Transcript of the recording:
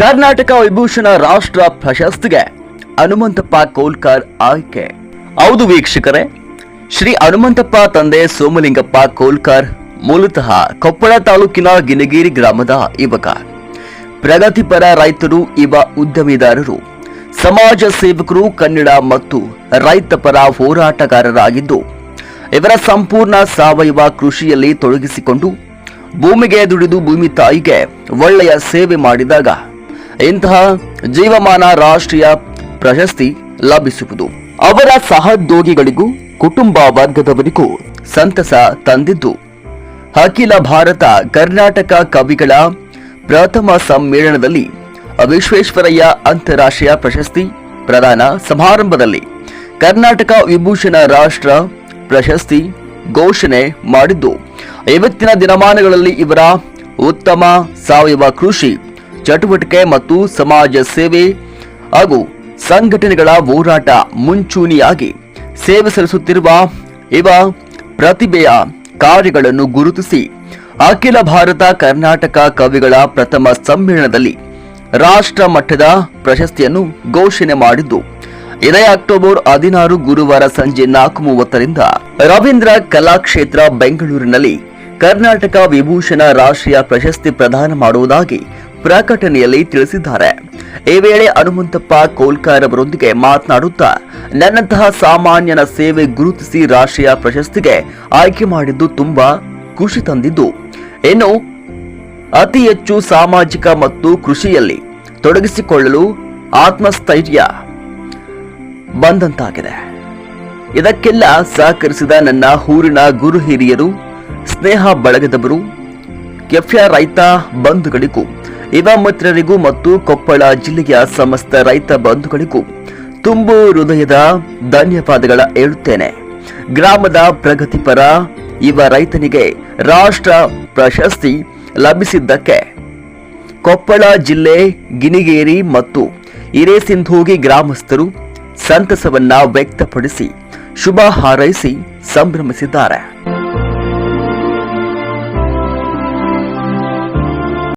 ಕರ್ನಾಟಕ ವಿಭೂಷಣ ರಾಷ್ಟ್ರ ಪ್ರಶಸ್ತಿಗೆ ಹನುಮಂತಪ್ಪ ಕೋಲ್ಕರ್ ಆಯ್ಕೆ. ಹೌದು ವೀಕ್ಷಕರೇ, ಶ್ರೀ ಹನುಮಂತಪ್ಪ ತಂದೆ ಸೋಮಲಿಂಗಪ್ಪ ಕೋಲ್ಕರ್ ಮೂಲತಃ ಕೊಪ್ಪಳ ತಾಲೂಕಿನ ಗಿನಗಿರಿ ಗ್ರಾಮದ ಯುವಕ. ಪ್ರಗತಿಪರ ರೈತರು ಇವ ಉದ್ಯಮಿದಾರರು, ಸಮಾಜ ಸೇವಕರು, ಕನ್ನಡ ಮತ್ತು ರೈತಪರ ಹೋರಾಟಗಾರರಾಗಿದ್ದು, ಇವರ ಸಂಪೂರ್ಣ ಸಾವಯವ ಕೃಷಿಯಲ್ಲಿ ತೊಡಗಿಸಿಕೊಂಡು ಭೂಮಿಗೆ ದುಡಿದು ಭೂಮಿ ತಾಯಿಗೆ ಒಳ್ಳೆಯ ಸೇವೆ ಮಾಡಿದಾಗ ಇಂತಹ ಜೀವಮಾನ ರಾಷ್ಟ್ರೀಯ ಪ್ರಶಸ್ತಿ ಲಭಿಸುವುದು. ಅವರ ಸಹೋದ್ಯೋಗಿಗಳಿಗೂ ಕುಟುಂಬ ವರ್ಗದವರಿಗೂ ಸಂತಸ ತಂದಿದ್ದು, ಅಖಿಲ ಭಾರತ ಕರ್ನಾಟಕ ಕವಿಗಳ ಪ್ರಥಮ ಸಮ್ಮೇಳನದಲ್ಲಿ ವಿಶ್ವೇಶ್ವರಯ್ಯ ಅಂತಾರಾಷ್ಟ್ರೀಯ ಪ್ರಶಸ್ತಿ ಪ್ರದಾನ ಸಮಾರಂಭದಲ್ಲಿ ಕರ್ನಾಟಕ ವಿಭೂಷಣ ರಾಷ್ಟ್ರ ಪ್ರಶಸ್ತಿ ಘೋಷಣೆ ಮಾಡಿದ್ದು, ಇವತ್ತಿನ ದಿನಮಾನಗಳಲ್ಲಿ ಇವರ ಉತ್ತಮ ಸಾವಯವ ಕೃಷಿ ಚಟುವಟಿಕೆ ಮತ್ತು ಸಮಾಜ ಸೇವೆ ಹಾಗೂ ಸಂಘಟನೆಗಳ ಹೋರಾಟ ಮುಂಚೂಣಿಯಾಗಿ ಸೇವೆ ಸಲ್ಲಿಸುತ್ತಿರುವ ಇವ ಪ್ರತಿಭೆಯ ಕಾರ್ಯಗಳನ್ನು ಗುರುತಿಸಿ ಅಖಿಲ ಭಾರತ ಕರ್ನಾಟಕ ಕವಿಗಳ ಪ್ರಥಮ ಸಮ್ಮೇಳನದಲ್ಲಿ ರಾಷ್ಟ್ರ ಮಟ್ಟದ ಪ್ರಶಸ್ತಿಯನ್ನು ಘೋಷಣೆ ಮಾಡಿದ್ದು, ಇದೇ ಅಕ್ಟೋಬರ್ ಹದಿನಾರು ಗುರುವಾರ ಸಂಜೆ ನಾಲ್ಕು ಮೂವತ್ತರಿಂದ ರವೀಂದ್ರ ಕಲಾಕ್ಷೇತ್ರ ಬೆಂಗಳೂರಿನಲ್ಲಿ ಕರ್ನಾಟಕ ವಿಭೂಷಣ ರಾಷ್ಟ್ರೀಯ ಪ್ರಶಸ್ತಿ ಪ್ರದಾನ ಮಾಡುವುದಾಗಿ ಪ್ರಕಟಣೆಯಲ್ಲಿ ತಿಳಿಸಿದ್ದಾರೆ. ಈ ವೇಳೆ ಹನುಮಂತಪ್ಪ ಕೋಲ್ಕಾರ್ ಅವರೊಂದಿಗೆ ಮಾತನಾಡುತ್ತಾ, ನನ್ನಂತಹ ಸಾಮಾನ್ಯನ ಸೇವೆ ಗುರುತಿಸಿ ರಾಷ್ಟ್ರೀಯ ಪ್ರಶಸ್ತಿಗೆ ಆಯ್ಕೆ ಮಾಡಿದ್ದು ತುಂಬಾ ಖುಷಿ ತಂದಿದ್ದು. ಇನ್ನು ಅತಿ ಹೆಚ್ಚು ಸಾಮಾಜಿಕ ಮತ್ತು ಕೃಷಿಯಲ್ಲಿ ತೊಡಗಿಸಿಕೊಳ್ಳಲು ಆತ್ಮಸ್ಥೈರ್ಯ ಬಂದಂತಾಗಿದೆ. ಇದಕ್ಕೆಲ್ಲ ಸಹಕರಿಸಿದ ನನ್ನ ಊರಿನ ಗುರು ಹಿರಿಯರು ಸ್ನೇಹ ಬಳಗದವರು, ಕೆಫ್ಯ ರೈತ ಬಂಧುಗಳಿಗೂ ಯುವ ಮಿತ್ರರಿಗೂ ಮತ್ತು ಕೊಪ್ಪಳ ಜಿಲ್ಲೆಯ ಸಮಸ್ತ ರೈತ ಬಂಧುಗಳಿಗೂ ತುಂಬು ಹೃದಯದ ಧನ್ಯವಾದಗಳ ಹೇಳುತ್ತೇನೆ. ಗ್ರಾಮದ ಪ್ರಗತಿಪರ ಇವ ರೈತನಿಗೆ ರಾಷ್ಟ್ರ ಪ್ರಶಸ್ತಿ ಲಭಿಸಿದ್ದಕ್ಕೆ ಕೊಪ್ಪಳ ಜಿಲ್ಲೆ ಗಿನಿಗೇರಿ ಮತ್ತು ಹಿರೇಸಿಂಧೋಗಿ ಗ್ರಾಮಸ್ಥರು ಸಂತಸವನ್ನ ವ್ಯಕ್ತಪಡಿಸಿ ಶುಭ ಹಾರೈಸಿ ಸಂಭ್ರಮಿಸಿದ್ದಾರೆ.